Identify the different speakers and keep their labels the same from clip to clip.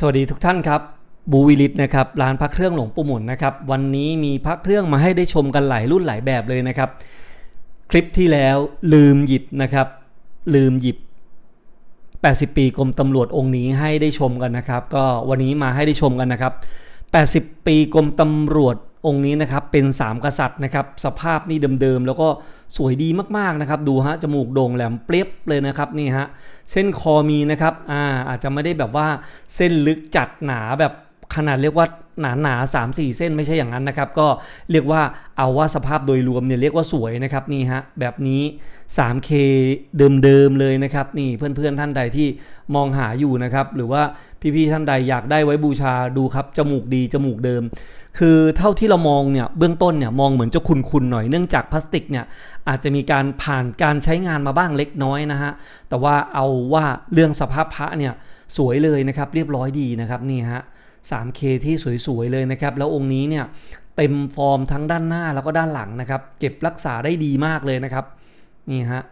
Speaker 1: สวัสดีทุกท่านครับบูวิลิตนะครับร้านพระเครื่องหลวงปู่หมุนนะครับวันนี้มีพระเครื่องมาให้ได้ชมกันหลายรุ่นหลายแบบเลยนะครับ คลิปที่แล้วลืมหยิบนะครับ ลืมหยิบ 80 ปีกรมตำรวจองค์นี้ให้ได้ชมกันนะครับ ก็วันนี้มาให้ได้ชมกันนะครับ 80 ปีกรมตำรวจ องค์นี้นะครับเป็น 3 กษัตริย์นะครับสภาพนี่เดิมๆแล้วก็สวยดีมากๆนะครับดูฮะจมูกโด่งแหลมเปรียบเลยนะครับนี่ฮะเส้นคอมีนะครับอ่าอาจจะไม่ได้แบบว่าเส้นลึกจัดหนาแบบ ขนาดเรียกว่าหนาหนาสามสี่เส้นไม่ใช่อย่างนั้นนะครับ ก็เรียกว่าเอาว่าสภาพโดยรวมเนี่ยเรียกว่าสวยนะครับนี่ฮะแบบนี้ 3K เดิมๆเลยนะครับนี่เพื่อนๆท่านใดที่มองหาอยู่นะครับหรือว่าพี่ๆท่านใดอยากได้ไว้บูชาดูครับจมูกดีจมูกเดิม คือเท่าที่เรามองเนี่ยเบื้องต้นเนี่ยมองเหมือนจะคุนๆหน่อยเนื่องจากพลาสติกเนี่ยอาจจะมีการผ่านการใช้งานมาบ้างเล็กน้อยนะฮะแต่ว่าเอาว่าเรื่องสภาพพระเนี่ยสวยเลยนะครับเรียบร้อยดีนะครับนี่ฮะ 3K ที่สวยๆเลยนะครับ แล้วองค์นี้เนี่ยเต็มฟอร์มทั้งด้านหน้าแล้วก็ด้านหลังนะครับ เก็บรักษาได้ดีมากเลยนะครับ นี่ฮะ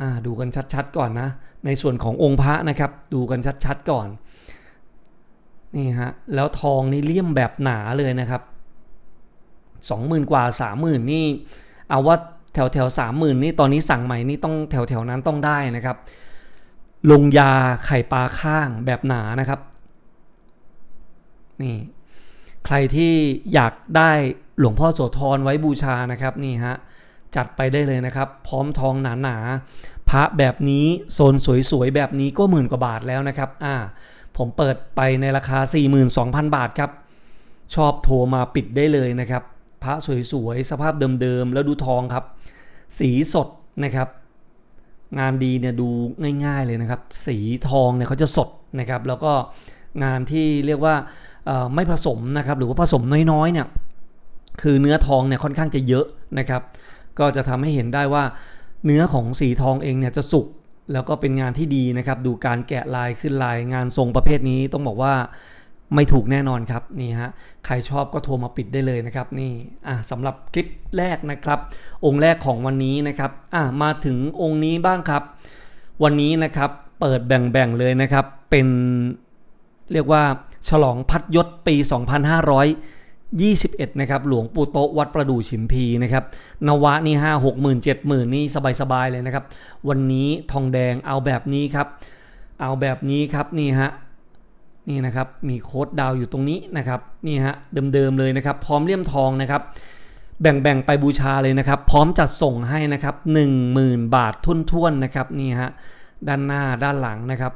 Speaker 1: อ่าดูกันชัดๆก่อนนะ ในส่วนขององค์พระนะครับ ดูกันชัดๆก่อน นี่ฮะ แล้วทองนี่เลี่ยมแบบหนาเลยนะครับสองหมื่นกว่าสามหมื่นนี่ เอาว่าแถวแถวสามหมื่นนี่ตอนนี้สั่งใหม่นี่ต้องแถวแถวนั้นต้องได้นะครับ ลงยาไข่ปลาข้างแบบหนานะครับ นี่ ใครที่อยากได้หลวงพ่อโสธรไว้บูชานะครับนี่ฮะจัดไปได้เลยนะครับ พร้อมทองหนาๆพระแบบนี้โซนสวยๆแบบนี้ก็หมื่นกว่าบาทแล้วนะครับอ่าผมเปิดไปในราคา 42,000 บาทครับ ชอบโทรมาปิดได้เลยนะครับ พระสวยๆสภาพเดิมๆแล้วดูทองครับ สีสดนะครับ งานดีเนี่ยดูง่ายๆเลยนะครับ สีทองเนี่ยเขาจะสดนะครับ แล้วก็งานที่เรียกว่า ไม่ผสมนะครับหรือว่าผสมน้อยๆเนี่ยคือเนื้อทองเนี่ยค่อนข้างจะเยอะนะครับ ก็จะทำให้เห็นได้ว่าเนื้อของสีทองเองเนี่ยจะสุกแล้วก็เป็นงานที่ดีนะครับ ดูการแกะลายขึ้นลายงานทรงประเภทนี้ต้องบอกว่าไม่ถูกแน่นอนครับนี่ฮะใครชอบก็โทรมาปิดได้เลยนะครับนี่อะสำหรับคลิปแรกนะครับ องค์แรกของวันนี้นะครับอะมาถึงองค์นี้บ้างครับ วันนี้นะครับเปิดแบ่งๆเลยนะครับ เป็นเรียกว่า ฉลองพัดยศปี 2521 นะครับ หลวงปู่โตวัดประดู่ฉิมพีนะครับ นวะนี่ห้าหกหมื่นเจ็ดหมื่นนี่สบายๆเลยนะครับ วันนี้ทองแดงเอาแบบนี้ครับ เอาแบบนี้ครับนี่ฮะนี่นะครับมีโค้ดดาวอยู่ตรงนี้นะครับนี่ฮะเดิมๆเลยนะครับ พร้อมเลี่ยมทองนะครับ แบ่งๆไปบูชาเลยนะครับ พร้อมจัดส่งให้นะครับ 10,000 บาททุ่นๆนะครับนี่ฮะด้านหน้าด้านหลังนะครับ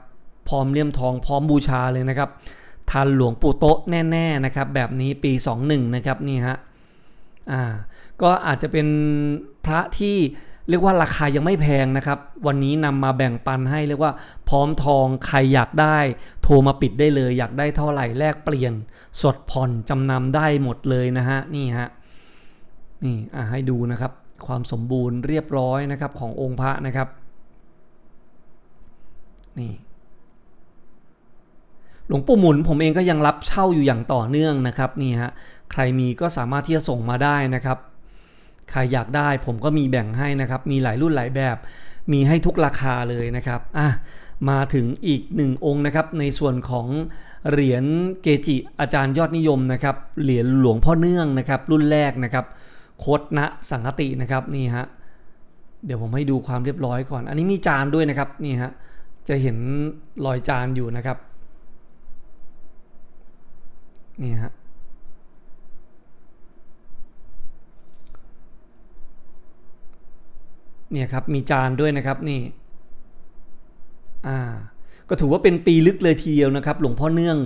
Speaker 1: พร้อมเลี่ยมทองพร้อมบูชาเลยนะครับ ทันหลวงปู่โต๊ะแน่ๆนะครับแบบนี้ปี 21 นะครับนี่ฮะอ่าก็อาจจะเป็นพระที่เรียกว่าราคายังไม่แพงนะครับ วันนี้นำมาแบ่งปันให้เรียกว่าพร้อมทองใครอยากได้ โทรมาปิดได้เลย อยากได้เท่าไหร่แลกเปลี่ยน สดผ่อนจำนำได้หมดเลยนะฮะนี่ฮะนี่อะให้ดูนะครับ ความสมบูรณ์เรียบร้อยนะครับขององค์พระนะครับ นี่ ลวงปู่หมุนผมเองก็ยังรับเช่าอยู่อย่างต่อเนื่องนะครับนี่ฮะใครมีก็สามารถที่จะส่งมาได้นะครับ ใครอยากได้ผมก็มีแบ่งให้นะครับ มีหลายรุ่นหลายแบบ มีให้ทุกราคาเลยนะครับอะมาถึงอีกหนึ่งองค์นะครับ ในส่วนของเหรียญเกจิอาจารย์ยอดนิยมนะครับ เหรียญหลวงพ่อเนื่องนะครับ รุ่นแรกนะครับ โคตนะสังคตินะครับนี่ฮะเดี๋ยวผมให้ดูความเรียบร้อยก่อน อันนี้มีจานด้วยนะครับนี่ฮะจะเห็นรอยจานอยู่นะครับ นี่ฮะเนี่ยครับมีจานด้วยนะครับนี่อ่าก็ถือว่าเป็นปีลึกเลยทีเดียวนะครับ หลวงพ่อเนื่อง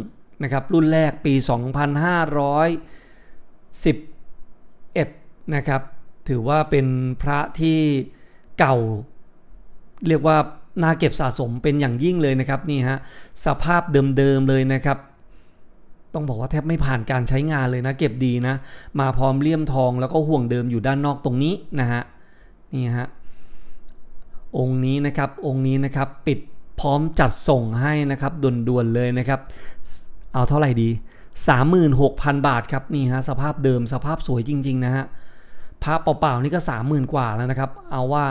Speaker 1: นะครับ รุ่นแรกปี 2511 นะครับ ถือว่าเป็นพระที่เก่า เรียกว่าน่าเก็บสะสมเป็นอย่างยิ่งเลยนะครับนี่ฮะสภาพเดิมๆเลยนะครับ ต้องบอกว่าแทบไม่ผ่านการใช้งานเลยนะ เก็บดีนะ มาพร้อมเลี่ยมทองแล้วก็ห่วงเดิมอยู่ด้านนอกตรงนี้นะฮะนี่ฮะองค์นี้นะครับองค์นี้นะครับปิดพร้อมจัดส่งให้นะครับด่วนๆเลยนะครับ เอาเท่าไหร่ดี 36,000 บาทครับนี่ฮะสภาพเดิมสภาพสวยจริง ๆ นะฮะพระเปล่าๆนี่ก็ 30,000 กว่าแล้วนะครับ เอาว่า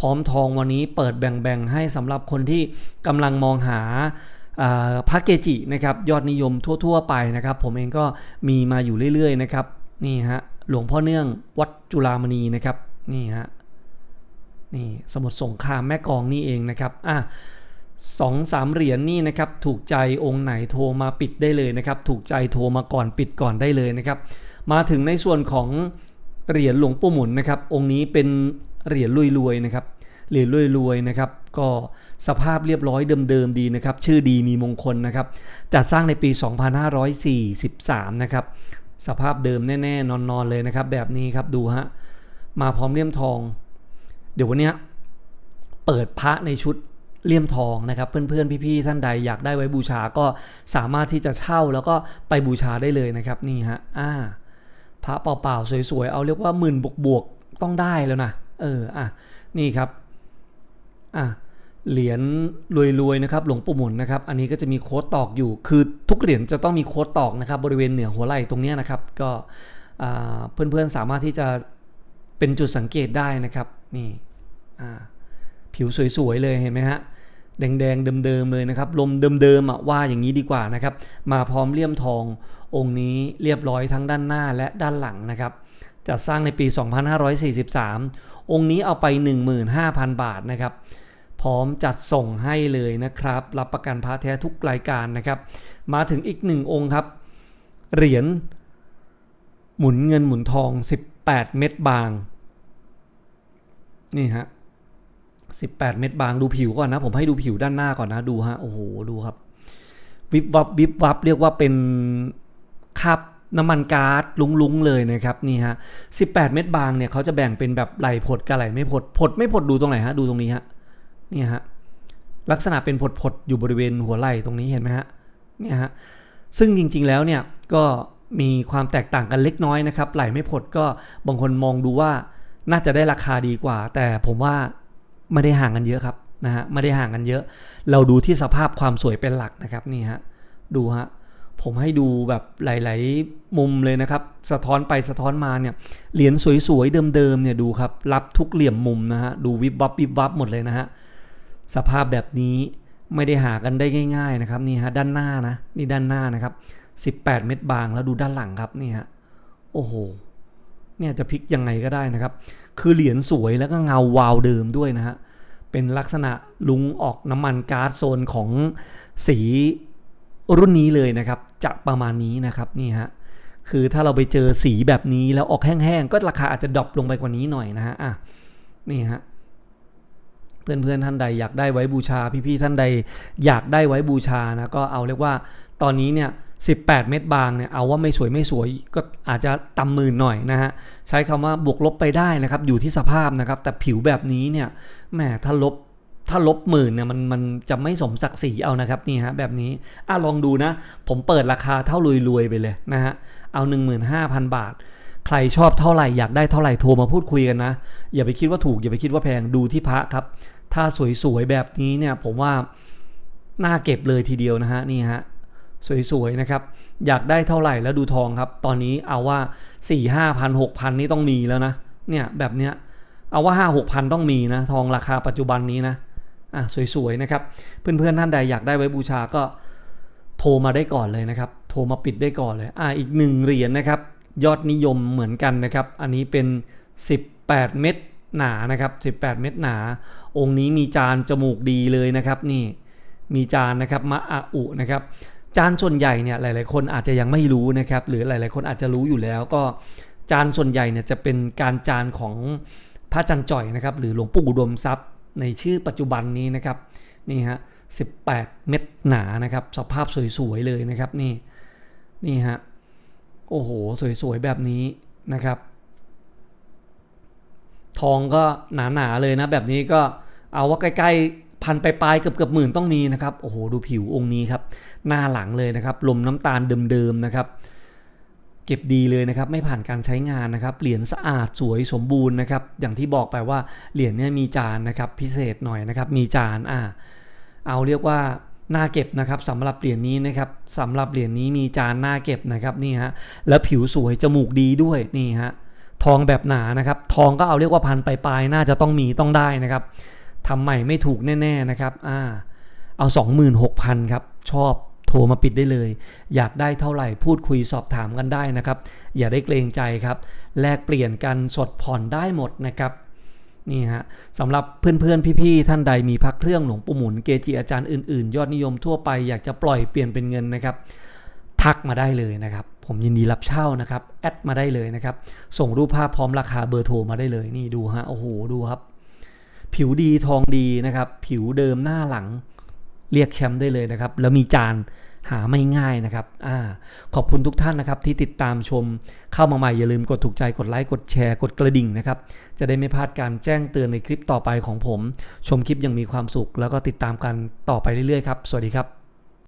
Speaker 1: พร้อมทองวันนี้เปิดแบ่งๆให้สำหรับคนที่กำลังมองหาอ่า พระเกจินะครับยอดนิยมทั่ว ๆ ไปนะครับ ผมเองก็มีมาอยู่เรื่อยๆนะครับนี่ฮะหลวงพ่อเนื่องวัดจุฬามณีนะครับนี่ฮะนี่สมุทรสงครามแม่กองนี่เองนะครับอะสองสามเหรียญนี่นะครับถูกใจองค์ไหนโทรมาปิดได้เลยนะครับ ถูกใจโทรมาก่อนปิดก่อนได้เลยนะครับ มาถึงในส่วนของเหรียญหลวงปู่หมุนนะครับ องค์นี้เป็นเหรียญรวยๆนะครับ เหรียญรวยๆนะครับก็สภาพเรียบร้อยเดิมๆดีนะครับ ชื่อดีมีมงคลนะครับ จัดสร้างในปี 2543 นะครับ สภาพเดิมแน่ๆ นอนๆเลยนะครับ แบบนี้ครับดูฮะ มาพร้อมเลี่ยมทอง เดี๋ยววันเนี้ยเปิดพระในชุดเลี่ยมทองนะครับ เพื่อนๆ พี่ๆ ท่านใดอยากได้ไว้บูชาก็สามารถที่จะเช่าแล้วก็ไปบูชาได้เลยนะครับนี่ฮะอ่าพระเปล่าๆ สวยๆ เอาเรียกว่าหมื่นบวกๆ ต้องได้แล้วนะ เอออะนี่ครับ อะเหรียญรวยๆนะครับหลวงปู่หมุนนะครับ อันนี้ก็จะมีโค้ดตอกอยู่ คือทุกเหรียญจะต้องมีโค้ดตอกนะครับ บริเวณเหนือหัวไหล่ตรงนี้นะครับ ก็เพื่อนๆสามารถที่จะเป็นจุดสังเกตได้นะครับนี่ผิวสวยๆเลยเห็นไหมฮะแดงๆเดิมๆเลยนะครับลมเดิมๆอะว่าอย่างนี้ดีกว่านะครับ มาพร้อมเลี่ยมทององค์นี้เรียบร้อยทั้งด้านหน้าและด้านหลังนะครับจัดสร้างในปี 2543 องค์นี้เอาไป 15,000 บาทนะครับ พร้อมจัดส่งให้เลยนะครับ รับประกันพระแท้ทุกรายการนะครับ มาถึงอีกหนึ่งองค์ครับ เหรียญหมุนเงินหมุนทอง 18 เม็ดบาง นี่ฮะ18 เม็ดบางดูผิวก่อนนะ ผมให้ดูผิวด้านหน้าก่อนนะดูฮะโอ้โหดูครับ วิบวับวิบวับเรียกว่าเป็นคราบ น้ำมันก๊าซลุ้งๆเลยนะครับนี่ฮะ18 เม็ดบางเนี่ยเขาจะแบ่งเป็นแบบไหลผดกับไหลไม่ผดผดไม่ผดดูตรงไหนฮะดูตรงนี้ฮะนี่ฮะลักษณะเป็นผดๆอยู่บริเวณหัวไหล่ตรงนี้เห็นไหมฮะเนี่ยฮะซึ่งจริงๆแล้วเนี่ยก็มีความแตกต่างกันเล็กน้อยนะครับไหลไม่ผดก็บางคนมองดูว่าน่าจะได้ราคาดีกว่า แต่ผมว่าไม่ได้ห่างกันเยอะครับนะฮะไม่ได้ห่างกันเยอะ เราดูที่สภาพความสวยเป็นหลักนะครับนี่ฮะดูฮะ ผมให้ดูแบบหลาย ๆ มุมเลยนะครับ สะท้อนไปสะท้อนมาเนี่ยเหรียญสวย ๆ เดิม ๆ เนี่ยดูครับ รับทุกเหลี่ยมมุมนะฮะ ดูวิบวับวิบวับหมดเลยนะฮะ สภาพแบบนี้ไม่ได้หากันได้ง่าย ๆ นะครับ นี่ฮะ ด้านหน้านะ นี่ด้านหน้านะครับ 18 เม็ดบางแล้วดูด้านหลังครับนี่ฮะโอ้โหเนี่ยจะพลิกยังไงก็ได้นะครับ คือเหรียญสวยแล้วก็เงาวาวเดิมด้วยนะฮะเป็นลักษณะลุงออกน้ำมันก๊าซโซนของสี รุ่นนี้เลยนะครับจะประมาณนี้นะครับนี่ฮะคือถ้าเราไปเจอสีแบบนี้แล้วออกแห้งๆก็ราคาอาจจะดรอปลงไปกว่านี้หน่อยนะฮะอะนี่ฮะเพื่อนๆท่านใดอยากได้ไว้บูชาพี่ๆท่านใดอยากได้ไว้บูชานะก็เอาเรียกว่าตอนนี้เนี่ย18 เม็ดบางเนี่ยเอาว่าไม่สวยไม่สวยก็อาจจะต่ำหมื่นหน่อยนะฮะใช้คำว่าบวกลบไปได้นะครับอยู่ที่สภาพนะครับแต่ผิวแบบนี้เนี่ยแหมถ้าลบ ถ้าลบหมื่นเนี่ยมันมันจะไม่สมศักดิ์ศรีเอานะครับนี่ฮะแบบนี้อะลองดูนะ ผมเปิดราคาเท่ารวยๆไปเลยนะฮะเอา 15,000 บาท ใครชอบเท่าไหร่อยากได้เท่าไหร่โทรมาพูดคุยกันนะ อย่าไปคิดว่าถูกอย่าไปคิดว่าแพงดูที่พระครับ ถ้าสวยๆแบบนี้เนี่ยผมว่าน่าเก็บเลยทีเดียวนะฮะนี่ฮะสวยๆนะครับ อยากได้เท่าไหร่แล้วดูทองครับ ตอนนี้เอาว่า4ี่ห้าพันหกพันนี่ต้องมีแล้วนะ เนี่ยแบบเนี้ยเอาว่าห้าหกพันต้องมีนะ ทองราคาปัจจุบันนี้นะ อะสวยๆนะครับ เพื่อนๆท่านใดอยากได้ไว้บูชาก็โทรมาได้ก่อนเลยนะครับ โทรมาปิดได้ก่อนเลยอะอีกหนึ่งเหรียญนะครับ ยอดนิยมเหมือนกันนะครับ อันนี้เป็น 18 เม็ดหนานะครับ 18 เม็ดหนา องค์นี้มีจานจมูกดีเลยนะครับนี่มีจานนะครับมะอาอุนะครับจานส่วนใหญ่เนี่ยหลาย ๆ คนอาจจะยังไม่รู้นะครับ หรือหลาย ๆ คนอาจจะรู้อยู่แล้วก็จานส่วนใหญ่เนี่ยจะเป็นการจานของพระจันจ่อยนะครับ หรือหลวงปู่อุดมทรัพย์ ในชื่อปัจจุบันนี้นะครับนี่ฮะ18 เม็ดหนานะครับ สภาพสวยๆเลยนะครับนี่นี่ฮะโอ้โห สวยๆแบบนี้นะครับทองก็หนาๆเลยนะแบบนี้ก็เอาว่าใกล้ๆพันปลายๆเกือบเกือบหมื่นต้องมีนะครับโอ้โหดูผิวองค์นี้ครับหน้าหลังเลยนะครับลมน้ำตาลเดิมๆนะครับ เก็บดีเลยนะครับไม่ผ่านการใช้งานนะครับเหรียญสะอาดสวยสมบูรณ์นะครับอย่างที่บอกไปว่าเหรียญเนี่ยมีจานนะครับพิเศษหน่อยนะครับมีจานอ่าเอาเรียกว่าน่าเก็บนะครับสำหรับเหรียญนี้นะครับสำหรับเหรียญนี้มีจานหน่าเก็บนะครับนี่ฮะแล้วผิวสวยจมูกดีด้วยนี่ฮะทองแบบหนานะครับทองก็เอาเรียกว่าพันปลายๆน่าจะต้องมีต้องได้นะครับทำใหม่ไม่ถูกแน่ๆนะครับอ่าเอา 26,000ครับชอบ โทรมาปิดได้เลย อยากได้เท่าไหร่ พูดคุยสอบถามกันได้นะครับ อย่าได้เกรงใจครับ แลกเปลี่ยนกันสดผ่อนได้หมดนะครับนี่ฮะสำหรับเพื่อนๆ พี่ๆ ท่านใดมีพักเครื่องหลวงปู่หมุนเกจิอาจารย์อื่นๆ ยอดนิยมทั่วไปอยากจะปล่อยเปลี่ยนเป็นเงินนะครับ ทักมาได้เลยนะครับ ผมยินดีรับเช่านะครับ แอดมาได้เลยนะครับ ส่งรูปภาพพร้อมราคาเบอร์โทรมาได้เลยนี่ดูฮะโอ้โหดูครับ ผิวดีทองดีนะครับ ผิวเดิมหน้าหลัง เรียกแชมป์ได้เลยนะครับ แล้วมีจานหาไม่ง่ายนะครับอ่าขอบคุณทุกท่านนะครับที่ติดตามชมเข้ามาใหม่อย่าลืมกดถูกใจกดไลค์กดแชร์กดกระดิ่งนะครับ จะได้ไม่พลาดการแจ้งเตือนในคลิปต่อไปของผม ชมคลิปยังมีความสุข แล้วก็ติดตามกันต่อไปเรื่อยๆครับ สวัสดีครับ